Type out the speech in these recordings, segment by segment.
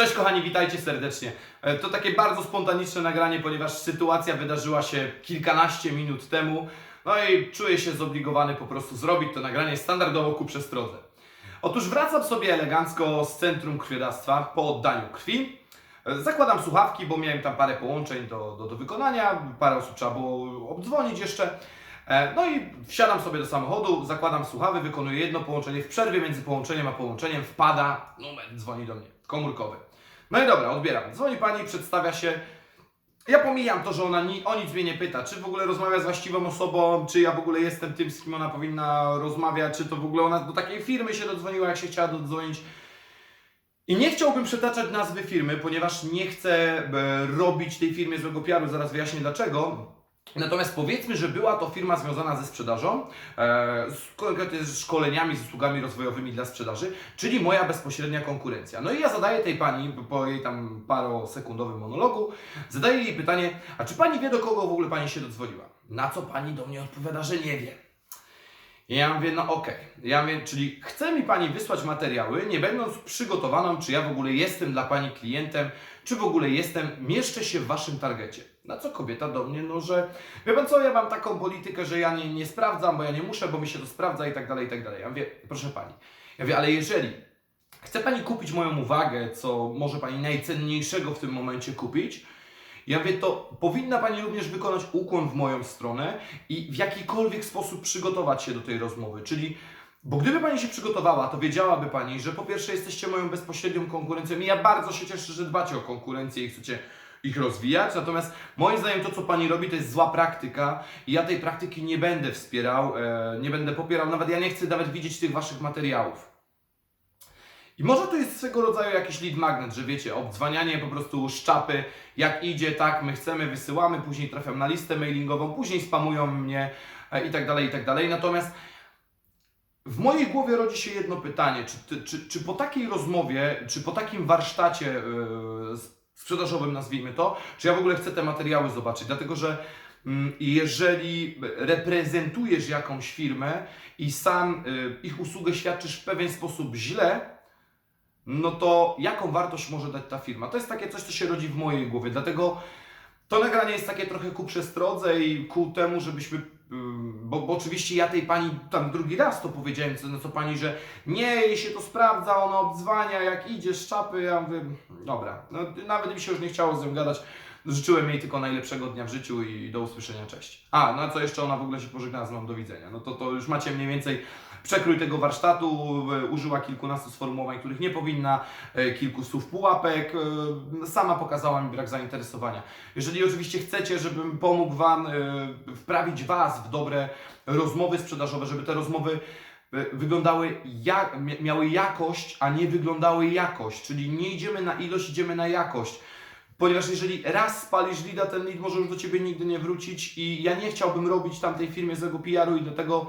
Cześć kochani, witajcie serdecznie. E, To takie bardzo spontaniczne nagranie, ponieważ sytuacja wydarzyła się kilkanaście minut temu. No i czuję się zobligowany po prostu zrobić to nagranie standardowo ku przestrodze. Otóż wracam sobie elegancko z centrum krwiodawstwa po oddaniu krwi. E, Zakładam słuchawki, bo miałem tam parę połączeń do, do, do wykonania, parę osób trzeba było obdzwonić jeszcze. E, No i wsiadam sobie do samochodu, zakładam słuchawy, wykonuję jedno połączenie. W przerwie między połączeniem a połączeniem wpada numer, dzwoni do mnie, komórkowy. No i dobra, odbieram. Dzwoni pani, przedstawia się. Ja pomijam to, że ona ni, o nic mnie nie pyta, czy w ogóle rozmawia z właściwą osobą, czy ja w ogóle jestem tym, z kim ona powinna rozmawiać, czy to w ogóle ona do takiej firmy się dodzwoniła, jak się chciała dodzwonić. I nie chciałbym przetaczać nazwy firmy, ponieważ nie chcę e, robić tej firmie złego PR-u, zaraz wyjaśnię dlaczego. Natomiast powiedzmy, że była to firma związana ze sprzedażą, e, z, konkretnie z szkoleniami, z usługami rozwojowymi dla sprzedaży, czyli moja bezpośrednia konkurencja. No i ja zadaję tej pani, po jej tam parosekundowym monologu, zadaję jej pytanie, a czy pani wie do kogo w ogóle pani się dodzwoniła? Na co pani do mnie odpowiada, że nie wie. I ja mówię, no okej. Ja mówię, czyli chce mi Pani wysłać materiały, nie będąc przygotowaną, czy ja w ogóle jestem dla Pani klientem, czy w ogóle jestem, mieszczę się w Waszym targecie. Na co kobieta do mnie, no że wie Pan co, ja mam taką politykę, że ja nie, nie sprawdzam, bo ja nie muszę, bo mi się to sprawdza i tak dalej, i tak dalej. Ja mówię, proszę Pani, ja mówię, ale jeżeli chce Pani kupić moją uwagę, co może Pani najcenniejszego w tym momencie kupić, ja mówię, to powinna Pani również wykonać ukłon w moją stronę i w jakikolwiek sposób przygotować się do tej rozmowy. Czyli, bo gdyby Pani się przygotowała, to wiedziałaby Pani, że po pierwsze jesteście moją bezpośrednią konkurencją i ja bardzo się cieszę, że dbacie o konkurencję i chcecie ich rozwijać. Natomiast moim zdaniem to, co Pani robi, to jest zła praktyka i ja tej praktyki nie będę wspierał, e, nie będę popierał, nawet ja nie chcę nawet widzieć tych Waszych materiałów. I może to jest swego rodzaju jakiś lead magnet, że wiecie, obdzwanianie po prostu szczapy, jak idzie, tak, my chcemy, wysyłamy, później trafiam na listę mailingową, później spamują mnie e, i tak dalej, i tak dalej. Natomiast w mojej głowie rodzi się jedno pytanie, czy, czy, czy po takiej rozmowie, czy po takim warsztacie yy, sprzedażowym, nazwijmy to, czy ja w ogóle chcę te materiały zobaczyć, dlatego że mm, jeżeli reprezentujesz jakąś firmę i sam y, ich usługę świadczysz w pewien sposób źle, no to jaką wartość może dać ta firma? To jest takie coś, co się rodzi w mojej głowie. Dlatego to nagranie jest takie trochę ku przestrodze i ku temu, żebyśmy. Bo, bo oczywiście ja tej pani tam drugi raz to powiedziałem, co, no co pani, że nie, jej się to sprawdza, ona obdzwania, jak idzie z czapy. Ja mówię, dobra, no, nawet mi się już nie chciało z nią gadać. Życzyłem jej tylko najlepszego dnia w życiu i do usłyszenia, cześć. A, no a co jeszcze ona w ogóle się pożegnała z mną, do widzenia. No to, to już macie mniej więcej przekrój tego warsztatu, e, użyła kilkunastu sformułowań, których nie powinna, e, kilku słów pułapek, e, sama pokazała mi brak zainteresowania. Jeżeli oczywiście chcecie, żebym pomógł Wam wprawić Was w dobre rozmowy sprzedażowe, żeby te rozmowy wyglądały, jak, mia- miały jakość, a nie wyglądały jakość, czyli nie idziemy na ilość, idziemy na jakość. Ponieważ jeżeli raz spalisz lida, ten lead może już do Ciebie nigdy nie wrócić i ja nie chciałbym robić tamtej firmie złego PR-u i do tego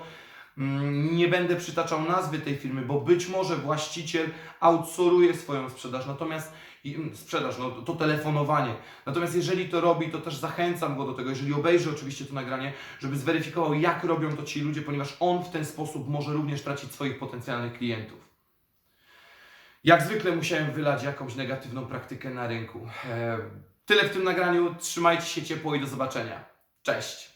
mm, nie będę przytaczał nazwy tej firmy, bo być może właściciel outsouruje swoją sprzedaż, natomiast mm, sprzedaż, no to telefonowanie. Natomiast jeżeli to robi, to też zachęcam go do tego, jeżeli obejrzy oczywiście to nagranie, żeby zweryfikował, jak robią to ci ludzie, ponieważ on w ten sposób może również tracić swoich potencjalnych klientów. Jak zwykle musiałem wylać jakąś negatywną praktykę na rynku. E, tyle w tym nagraniu. Trzymajcie się ciepło i do zobaczenia. Cześć!